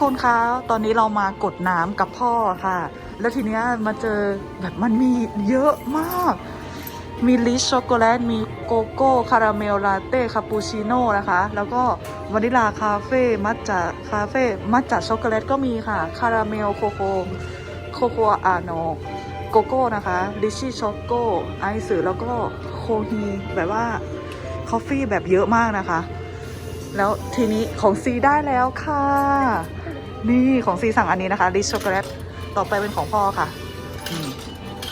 คนคะ ตอนนี้เรามากดน้ำกับพ่อค่ะ แล้วทีเนี้ยมาเจอแบบมันมีเยอะมาก มีลิชช็อกโกแลต มีโกโก้คาราเมลลาเต้คาปูชิโน่นะคะ แล้วก็วานิลาคาเฟ่มัทฉะคาเฟ่มัทฉะช็อกโกแลตก็มีค่ะ คาราเมลโคโคโคโคอาโนโกโก้นะคะลิชชี่ช็อกโก้ไอซ์แล้วก็โคฮีแบบว่าคอฟฟี่แบบเยอะมากนะคะแล้วทีนี้ของซีได้แล้วค่ะ นี่ของซีสั่งอันนี้นะคะลิชช็อกโกแลตต่อไปเป็นของพ่อค่ะอืม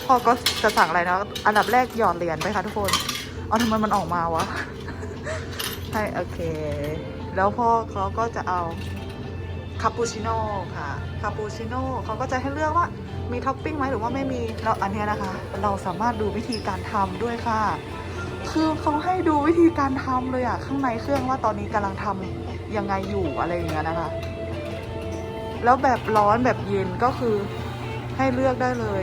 พ่อก็จะสั่งอะไรนะอันดับแรกหยอดเหรียญไปค่ะทุกคนเอาทำไมมันออกมาวะให้โอเค แล้วพ่อเขาก็จะเอาคาปูชิโน่ค่ะคาปูชิโน่เขาก็จะให้เลือกว่ามีท็อปปิ้งไหมหรือว่าไม่มีแล้วอันเนี้ยนะคะ เราสามารถดูวิธีการทำด้วยค่ะ คือเขาให้ดูวิธีการทำเลยอะข้างในเครื่องว่าตอนนี้กำลังทำยังไงอยู่อะไรอย่างเงี้ยนะคะ แล้วแบบร้อนแบบเย็นก็คือให้เลือกได้เลย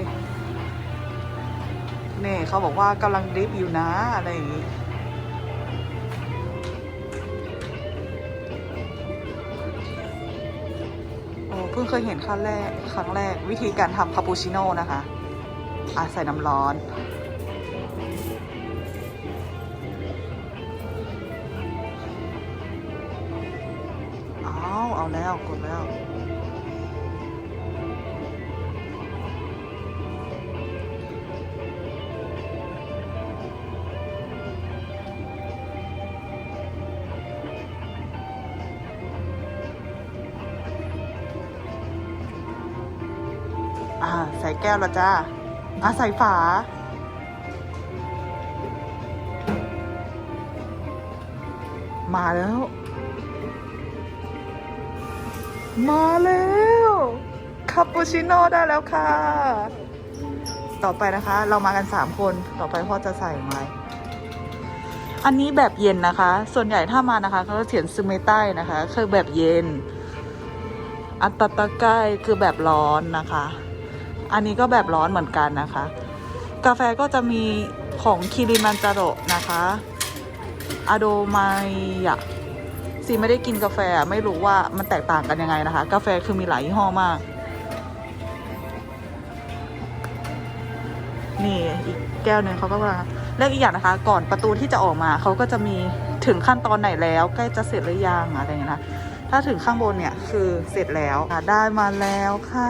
เนี่ยเขาบอกว่ากำลังดริฟอยู่นะอะไรอย่างงี้โอ้เพิ่งเคยเห็นครั้งแรกครั้งแรกวิธีการทำคาปูชิโน่นะคะอะใส่น้ำร้อนเอาเอาแล้วกดแล้ว อ่าใส่แก้วล้วจ้าอ่าใส่ฝา มาแล้ว มาแล้วคาปูชิโน่ได้แล้วค่ะ ต่อไปนะคะ เรามากัน3คนต่อไปพ่อจะใส่ไหมอันนี้แบบเย็นนะคะ ส่วนใหญ่ถ้ามานะคะเขาจะเขียนซูเมใต้นะคะ คือแบบเย็น อัตตะไกคือแบบร้อนนะคะ อันนี้ก็แบบร้อนเหมือนกันนะคะ กาแฟก็จะมีของคิริมันจาโรนะคะอะโดมายะซีไม่ได้กินกาแฟไม่รู้ว่ามันแตกต่างกันยังไงนะคะ กาแฟคือมีหลายยี่ห้อมาก นี่อีกแก้วหนึ่งเขาก็ว่าแล้วอีกอย่างนะคะ ก่อนประตูที่จะออกมาเขาก็จะมีถึงขั้นตอนไหนแล้ว ใกล้จะเสร็จหรือยังอะไรอย่างเงี้ยนะถ้าถึงข้างบนเนี่ยคือเสร็จแล้วได้มาแล้วค่ะ